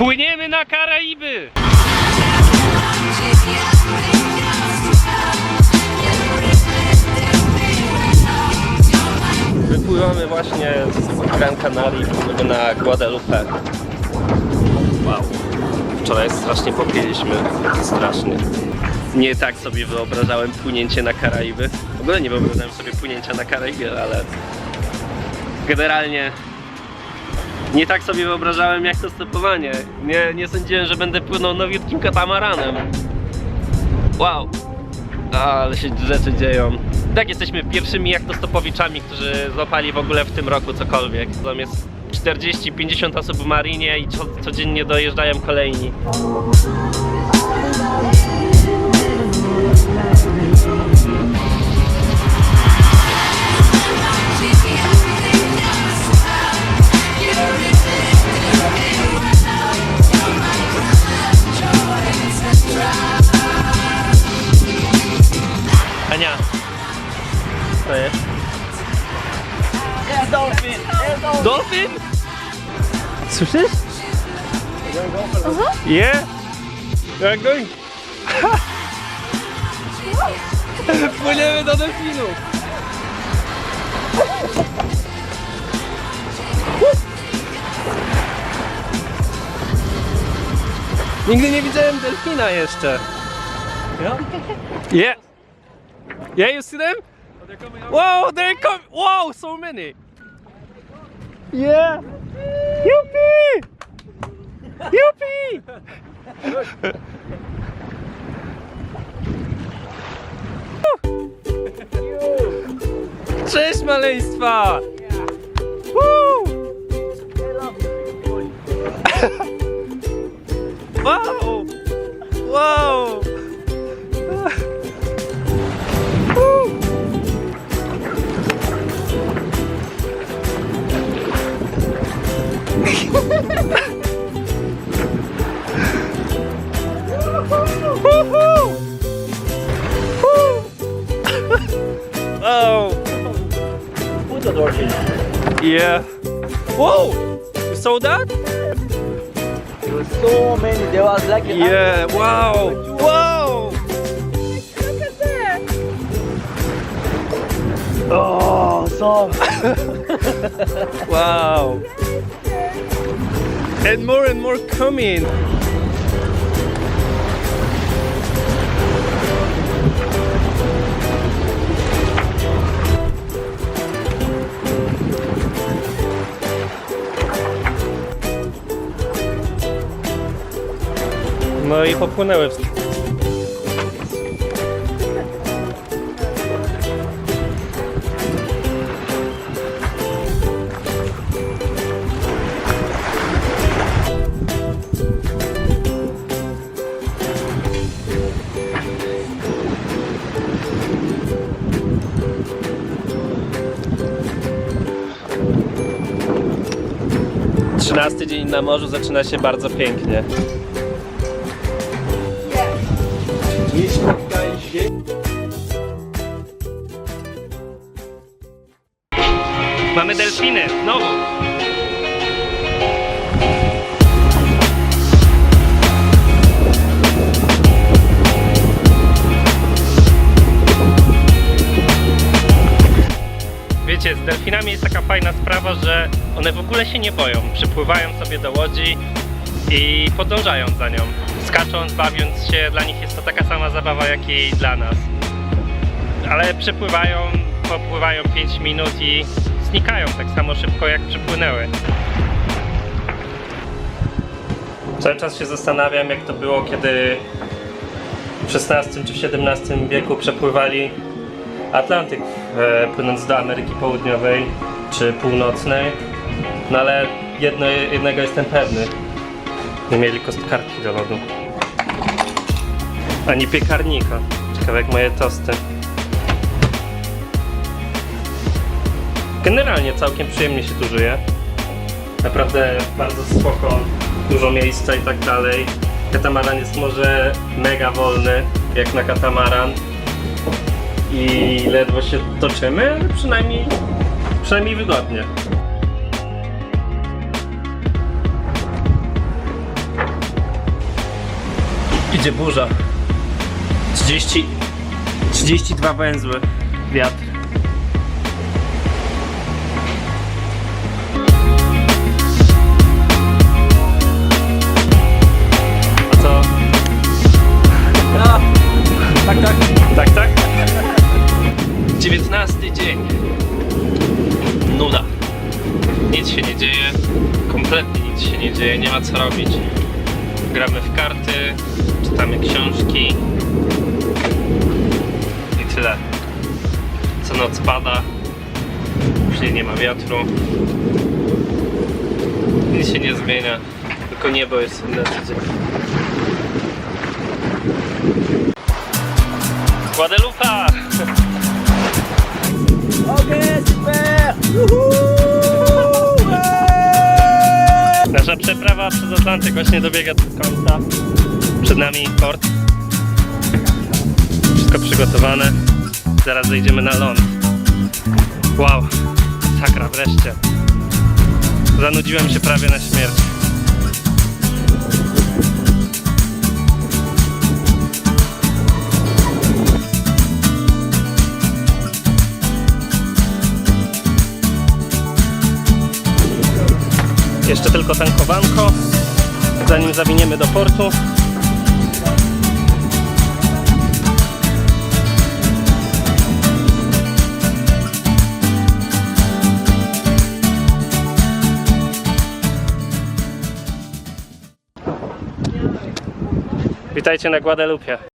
Płyniemy na Karaiby! Wypływamy właśnie z Gran pływamy na Guadalupe. Wow. Wczoraj strasznie popiliśmy. Strasznie. Nie tak sobie wyobrażałem płynięcie na Karaiby. W ogóle nie wyobrażałem sobie płynięcia na Karaiby, ale generalnie nie tak sobie wyobrażałem jak to stopowanie. Nie, nie sądziłem, że będę płynął nowiutkim katamaranem. Wow. Ale się rzeczy dzieją. Tak jesteśmy pierwszymi jaktostopowiczami, którzy złapali w ogóle w tym roku cokolwiek. Tam jest 40-50 osób w marinie i co, codziennie dojeżdżają kolejni. Co jest? Dolphin! Słyszysz? Yeah. We are going. Płyniemy do delfinu. Nigdy nie widziałem delfina jeszcze. Yeah. Yeah, you see them? They're. Whoa, they come. Whoa, so many. Yeah. Yuppie! Yuppie! Cześć maleństwa! Yeah. Woo! yeah. Whoa! You saw that? There was so many. There was like a Yeah, wow! Wow! Look at that. Oh, so Wow! And more and more coming! No i popłynęły Trzynasty dzień na morzu zaczyna się bardzo pięknie. Mamy delfiny, znowu. Wiecie, z delfinami jest taka fajna sprawa, że one w ogóle się nie boją. Przypływają sobie do łodzi i podążają za nią. Skacząc, bawiąc się, dla nich jest to taka sama zabawa jak i dla nas. Ale przypływają, popływają 5 minut i znikają tak samo szybko jak przypłynęły. Cały czas się zastanawiam, jak to było, kiedy w XVI czy XVII wieku przepływali Atlantyk, e, płynąc do Ameryki Południowej czy Północnej. No ale jedno, jednego jestem pewny. Nie mieli kostkarki do lodu. Ani piekarnika. Ciekawe jak moje tosty. Generalnie całkiem przyjemnie się tu żyje. Naprawdę bardzo spoko, dużo miejsca i tak dalej. Katamaran jest może mega wolny, jak na katamaran. I ledwo się toczymy, ale przynajmniej, przynajmniej wygodnie. Idzie burza. 30, 32 węzły. Wiatr. Się nie dzieje. Nie ma co robić. Gramy w karty, czytamy książki. I tyle. Co noc pada. Czyli nie ma wiatru. Nic się nie zmienia. Tylko niebo jest inne co dzień. Guadalupe! Ok, super Woohoo! Atlantyk właśnie dobiega do końca. Przed nami port. Wszystko przygotowane. Zaraz zejdziemy na ląd. Wow, sakra, wreszcie. Zanudziłem się prawie na śmierć. Jeszcze tylko tankowanko, zanim zawiniemy do portu. Witajcie na Guadalupe.